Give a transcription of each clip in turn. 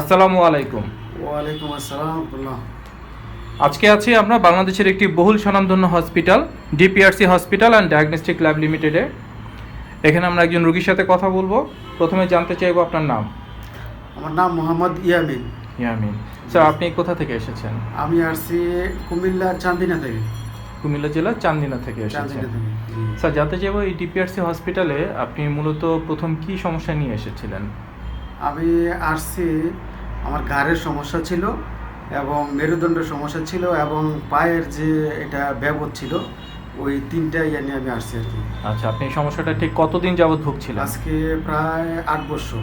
আসসালামু আলাইকুম। ওয়ালাইকুম আসসালাম আজকে আছি আমরা বাংলাদেশের একটি বহুল স্বনামধন্য hospital DPRC hospital and diagnostic lab লিমিটেডে। এখানে আমরা একজন রোগীর সাথে কথা বলব। প্রথমে জানতে চাইব আপনার নাম। আমার নাম মোহাম্মদ ইয়ামিন। ইয়ামিন। স্যার আপনি কোথা থেকে এসেছেন? আমি আসছি কুমিল্লা চান্দিনা থেকে। কুমিল্লা জেলার চান্দিনা থেকে এসেছেন। স্যার জানতে চাইব এই ডিপিআরসি হসপিটালে আপনি মূলত প্রথম কি সমস্যা নিয়ে এসেছিলেন? আমি আসছি আমার ঘাড়ের সমস্যা ছিল এবং মেরুদণ্ডের সমস্যা ছিল এবং পায়ের যে এটা ব্যবধ ছিল ওই তিনটা ইয়ে নিয়ে আমি আসছি আর কি। আচ্ছা আপনি এই সমস্যাটা ঠিক কতদিন যাবত ভুগছিলেন? আজকে প্রায় আট বছর।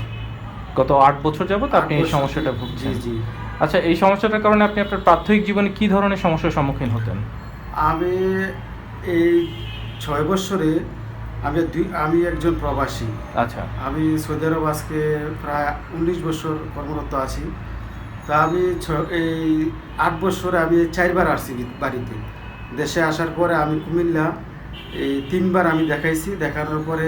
গত আট বছর যাবত আপনি এই সমস্যাটা ভুগছেন। জি জি। আচ্ছা এই সমস্যাটার কারণে আপনি আপনার প্রাথমিক জীবনে কি ধরনের সমস্যার সম্মুখীন হতেন? আমি এই ছয় বছরে আমি দুই আমি একজন প্রবাসী। আচ্ছা। আমি সৌদি আরব আজকে প্রায় উনিশ বছর কর্মরত আছি। তা আমি এই আট বছরে আমি চারবার আসছি বাড়িতে। দেশে আসার পরে আমি কুমিল্লা এই তিনবার আমি দেখাইছি। দেখানোর পরে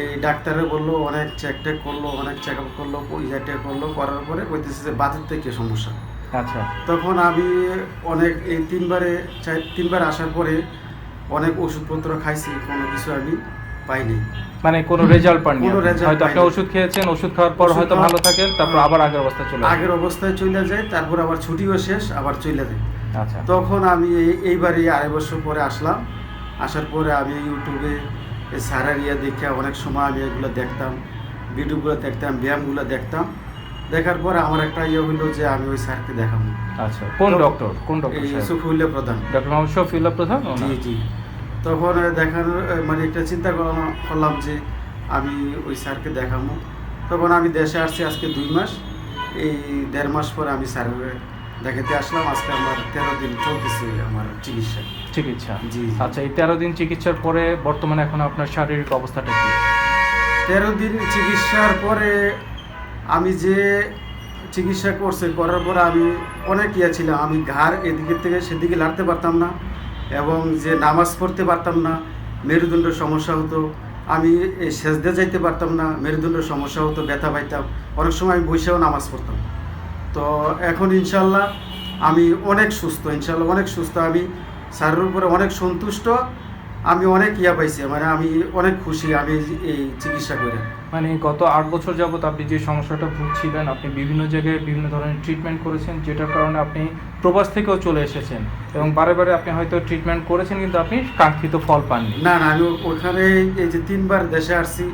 এই ডাক্তারে বলল অনেক চেক টেক করল অনেক চেক আপ করল ইয়া টেক করল করার পরে কইতেছে যে বাতের থেকে সমস্যা। আচ্ছা। তখন আমি অনেক এই তিনবারে চার তিনবার আসার পরে অনেক ওষুধপত্র খাইছি কোনো কিছু আমি পাইনি। মানে কোনো রেজাল্ট পাননি কোনো। হয়তো আপনি ওষুধ খেয়েছেন ওষুধ খাওয়ার পর হয়তো ভালো থাকেন তারপর হ্যাঁ। আবার আগের অবস্থা চলে আগের অবস্থায় চলে যায় তারপর আবার ছুটিও শেষ আবার চলে যায় আচ্ছা। তখন আমি এই- এইবারে আড়াই বছর পরে আসলাম। আসার পরে আমি ইউটিউবে এই সারার ইয়া দেখে অনেক সময় আমি এগুলো দেখতাম ভিডিওগুলো দেখতাম ব্যায়ামগুলো দেখতাম। দেখার পরে আমার একটা ইয়ে হলো যে আমি ওই স্যারকে দেখাবো। আচ্ছা কোন ডক্টর কোন ডক্টর সুফুল্লা প্রধান। ডক্টর মোহাম্মদ শফিউল্লাহ প্রধান? জি জি। তখন দেখানোর মানে একটা চিন্তা করলাম যে আমি ওই স্যারকে দেখাবো। তখন আমি দেশে আসছি আজকে দুই মাস। এই দেড় মাস পরে আমি স্যার দেখাতে আসলাম। আজকে আমার তেরো দিন চলতেছে আমার চিকিৎসা। চিকিৎসা? জি। আচ্ছা এই তেরো দিন চিকিৎসার পরে বর্তমানে এখন আপনার শারীরিক অবস্থাটা কি? তেরো দিন চিকিৎসার পরে আমি যে চিকিৎসা করছে, করার পরে আমি অনেক ইয়ে ছিলাম। আমি ঘাড় এদিকে থেকে সেদিকে লাড়তে পারতাম না এবং যে নামাজ পড়তে পারতাম না, মেরুদণ্ড সমস্যা হতো। আমি এই সেজদে যাইতে পারতাম না, মেরুদণ্ড সমস্যা হতো, ব্যথা পাইতাম। অনেক সময় আমি বসেও নামাজ পড়তাম। তো এখন ইনশাল্লাহ আমি অনেক সুস্থ ইনশাল্লাহ অনেক সুস্থ। আমি স্যারের উপরে অনেক সন্তুষ্ট। আমি অনেক ইয়া পাইছি মানে আমি অনেক খুশি আমি এই- চিকিৎসা করে। মানে গত আট বছর যাবত আপনি যে সমস্যাটা ভুগছিলেন আপনি বিভিন্ন জায়গায় বিভিন্ন ধরনের ট্রিটমেন্ট করেছেন যেটার কারণে আপনি প্রবাস থেকেও চলে এসেছেন এবং বারে বারে আপনি হয়তো ট্রিটমেন্ট করেছেন কিন্তু আপনি কাঙ্ক্ষিত ফল পাননি। না না আমি ওখানে এই যে তিনবার দেশে আসছি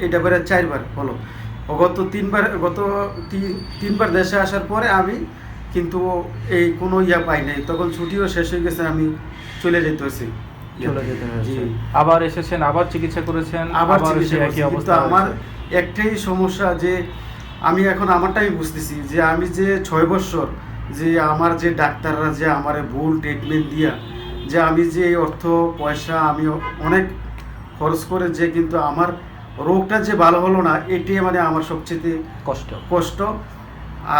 এটা বেড়ে চারবার বলো গত তিনবার গত তিনবার দেশে আসার পরে আমি কিন্তু এই কোনো ইয়া পাই নাই। তখন ছুটিও শেষ হয়ে গেছে আমি চলে যেতে হয়েছি চলে যেতে হয়েছে। জি। আবার এসেছেন আবার চিকিৎসা করেছেন আবার চিকিৎসা। একই অবস্থা আমার একটাই সমস্যা যে আমি এখন আমারটাই বুঝতেছি যে আমি যে ছয় বছর যে আমার যে ডাক্তাররা যে আমার ভুল ট্রিটমেন্ট দিয়া যে আমি যে অর্থ পয়সা আমি অনেক খরচ করে যে কিন্তু আমার রোগটা যে ভালো হলো না এটাই মানে আমার সবচেয়ে কষ্ট। কষ্ট।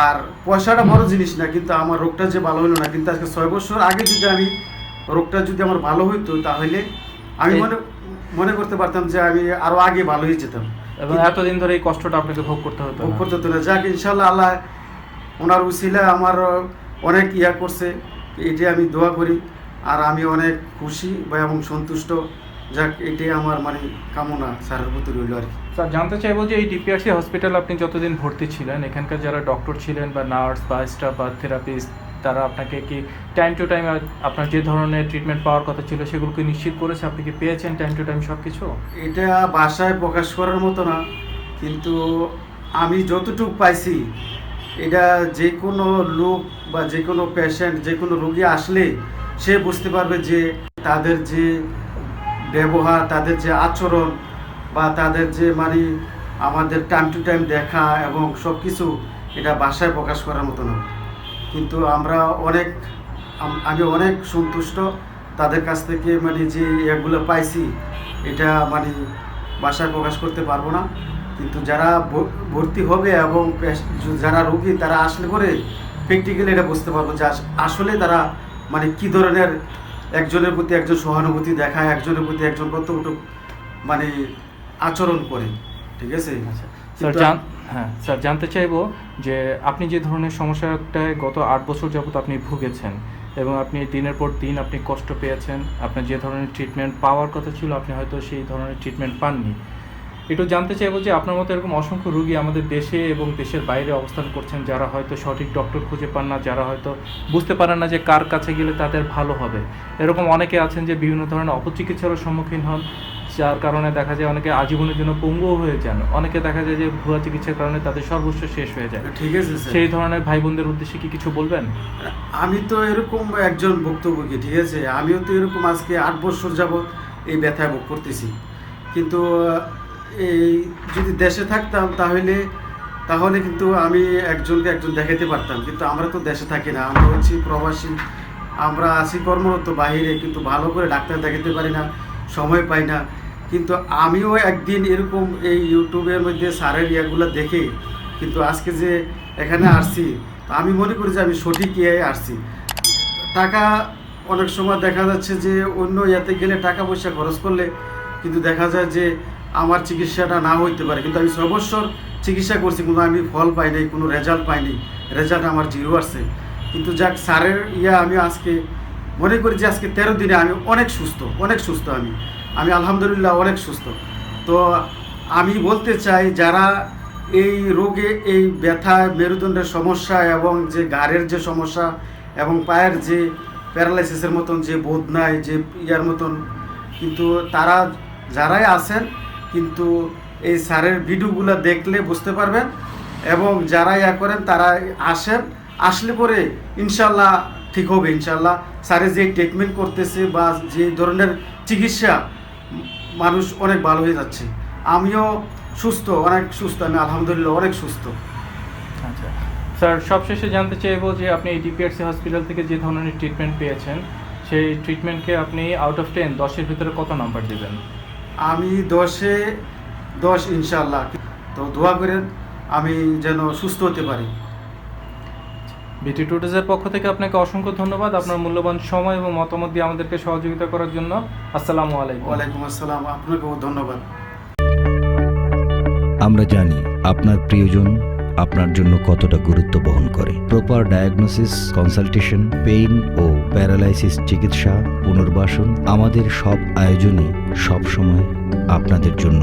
আর পয়সাটা বড় জিনিস না কিন্তু আমার রোগটা যে ভালো হলো না কিন্তু আজকে ছয় বছর আগে যদি আমি রোগটা যদি আমার ভালো হইতো তাহলে আমি মনে মনে করতে পারতাম যে আমি আরও আগে ভালো হয়ে যেতাম। এবং এতদিন ধরে এই কষ্টটা আপনাকে ভোগ করতে হতো ভোগ করতে হতো না। যাক ইনশাল্লাহ আল্লাহ ওনার উসিলা আমার অনেক ইয়া করছে। এটি আমি দোয়া করি। আর আমি অনেক খুশি বা এবং সন্তুষ্ট। যাক এটাই আমার মানে কামনা স্যারের প্রতি রইল আর কি। স্যার জানতে চাইব যে এই ডিপিআরসি হসপিটাল আপনি যতদিন ভর্তি ছিলেন এখানকার যারা ডক্টর ছিলেন বা নার্স বা স্টাফ বা থেরাপিস্ট তারা আপনাকে কি টাইম টু টাইম আপনার যে ধরনের ট্রিটমেন্ট পাওয়ার কথা ছিল সেগুলোকে নিশ্চিত করেছে? আপনি কি পেয়েছেন টাইম টু টাইম সব কিছু এটা ভাষায় প্রকাশ করার মতো না, কিন্তু আমি যতটুকু পাইছি, এটা যে কোনো লোক বা যে কোনো পেশেন্ট যে কোনো রোগী আসলে সে বুঝতে পারবে যে তাদের যে ব্যবহার, তাদের যে আচরণ বা তাদের যে মানে আমাদের টাইম টু টাইম দেখা এবং সব কিছু এটা বাসায় প্রকাশ করার মতো না। কিন্তু আমরা অনেক, আমি অনেক সন্তুষ্ট তাদের কাছ থেকে মানে যে এগুলো পাইছি, এটা মানে ভাষায় প্রকাশ করতে পারব না। কিন্তু যারা ভর্তি হবে এবং যারা রোগী, তারা আসলে করে প্র্যাকটিক্যালি এটা বুঝতে পারব যে আসলে তারা মানে কি ধরনের একজনের প্রতি একজন সহানুভূতি দেখায়, একজনের প্রতি একজন কতটুকু মানে আচরণ করে। ঠিক আছে? আচ্ছা। স্যার জান হ্যাঁ স্যার জানতে চাইব যে আপনি যে ধরনের সমস্যাটায় গত আট বছর যাবত আপনি ভুগেছেন এবং আপনি দিনের পর দিন আপনি কষ্ট পেয়েছেন আপনার যে ধরনের ট্রিটমেন্ট পাওয়ার কথা ছিল আপনি হয়তো সেই ধরনের ট্রিটমেন্ট পাননি। একটু জানতে চাইব যে আপনার মতো এরকম অসংখ্য রুগী আমাদের দেশে এবং দেশের বাইরে অবস্থান করছেন যারা হয়তো সঠিক ডক্টর খুঁজে পান না যারা হয়তো বুঝতে পারেন না যে কার কাছে গেলে তাদের ভালো হবে। এরকম অনেকে আছেন যে বিভিন্ন ধরনের অপচিকিৎসারও সম্মুখীন হন যার কারণে দেখা যায় অনেকে আজীবনের জন্য পঙ্গুও হয়ে যান। অনেকে দেখা যায় যে ভুয়া চিকিৎসার কারণে তাদের সর্বস্ব শেষ হয়ে যায়। ঠিক আছে সেই ধরনের ভাই বোনদের উদ্দেশ্যে কি কিছু বলবেন? আমি তো এরকম একজন ভুক্তভোগী ঠিক আছে? আমিও তো এরকম আজকে আট বছর যাবৎ এই ব্যথা ভোগ করতেছি। কিন্তু এই যদি দেশে থাকতাম তাহলে তাহলে কিন্তু আমি একজনকে একজন দেখাতে পারতাম। কিন্তু আমরা তো দেশে থাকি না। আমরা হচ্ছি প্রবাসী। আমরা আছি কর্মরত বাইরে কিন্তু ভালো করে ডাক্তার দেখাতে পারি না সময় পাই না। কিন্তু আমিও একদিন এরকম এই ইউটিউবের মধ্যে সারের ইয়াগুলো দেখে কিন্তু আজকে যে এখানে আসছি আমি মনে করি যে আমি সঠিক ইয়ে আসছি। টাকা অনেক সময় দেখা যাচ্ছে যে অন্য ইয়াতে গেলে টাকা পয়সা খরচ করলে কিন্তু দেখা যায় যে আমার চিকিৎসাটা না হইতে পারে। কিন্তু আমি বছর চিকিৎসা করছি, কিন্তু আমি ফল পাই নাই, কোনো রেজাল্ট পাইনি রেজাল্ট আমার জিরো আসছে। কিন্তু যাক স্যারের ইয়া আমি আজকে মনে করি যে আজকে তেরো দিনে আমি অনেক সুস্থ অনেক সুস্থ আমি। আমি আলহামদুলিল্লাহ অনেক সুস্থ। তো আমি বলতে চাই, যারা এই রোগে, এই ব্যথা মেরুদণ্ডের সমস্যা এবং যে ঘাড়ের যে সমস্যা এবং পায়ের যে প্যারালাইসিসের মতন যে বোধ নাই, যে ইয়ার মতন, কিন্তু তারা যারাই আছেন, কিন্তু এই স্যারের ভিডিওগুলো দেখলে বুঝতে পারবেন এবং যারা ইয়া করেন, তারা আসেন, আসলে পরে ইনশাল্লাহ ঠিক হবে ইনশাল্লাহ স্যারে যে ট্রিটমেন্ট করতেছে বা যে ধরনের চিকিৎসা মানুষ অনেক ভালো হয়ে যাচ্ছে। আমিও সুস্থ অনেক সুস্থ আমি আলহামদুলিল্লাহ অনেক সুস্থ। আচ্ছা। স্যার সবশেষে জানতে চাইব যে আপনি এই ডিপিআরসি হসপিটাল থেকে যে ধরনের ট্রিটমেন্ট পেয়েছেন সেই ট্রিটমেন্টকে আপনি আউট অফ টেন দশের ভিতরে কত নাম্বার দেবেন? আমি দশে দশ ইনশাল্লাহ তো দোয়া করেন আমি যেন সুস্থ হতে পারি। বিটি টুডেজের পক্ষ থেকে আপনাকে অসংখ্য ধন্যবাদ আপনার মূল্যবান সময় এবং মতামত দিয়ে আমাদেরকে সহযোগিতা করার জন্য। আসসালামু আলাইকুম। ওয়ালাইকুম আসসালাম আপনাকেও ধন্যবাদ। আমরা জানি আপনার প্রিয়জন আপনার জন্য কতটা গুরুত্ব বহন করে। প্রপার ডায়াগনোসিস কনসালটেশন পেইন ও প্যারালাইসিস চিকিৎসা পুনর্বাসন আমাদের সব আয়োজনই সবসময় আপনাদের জন্য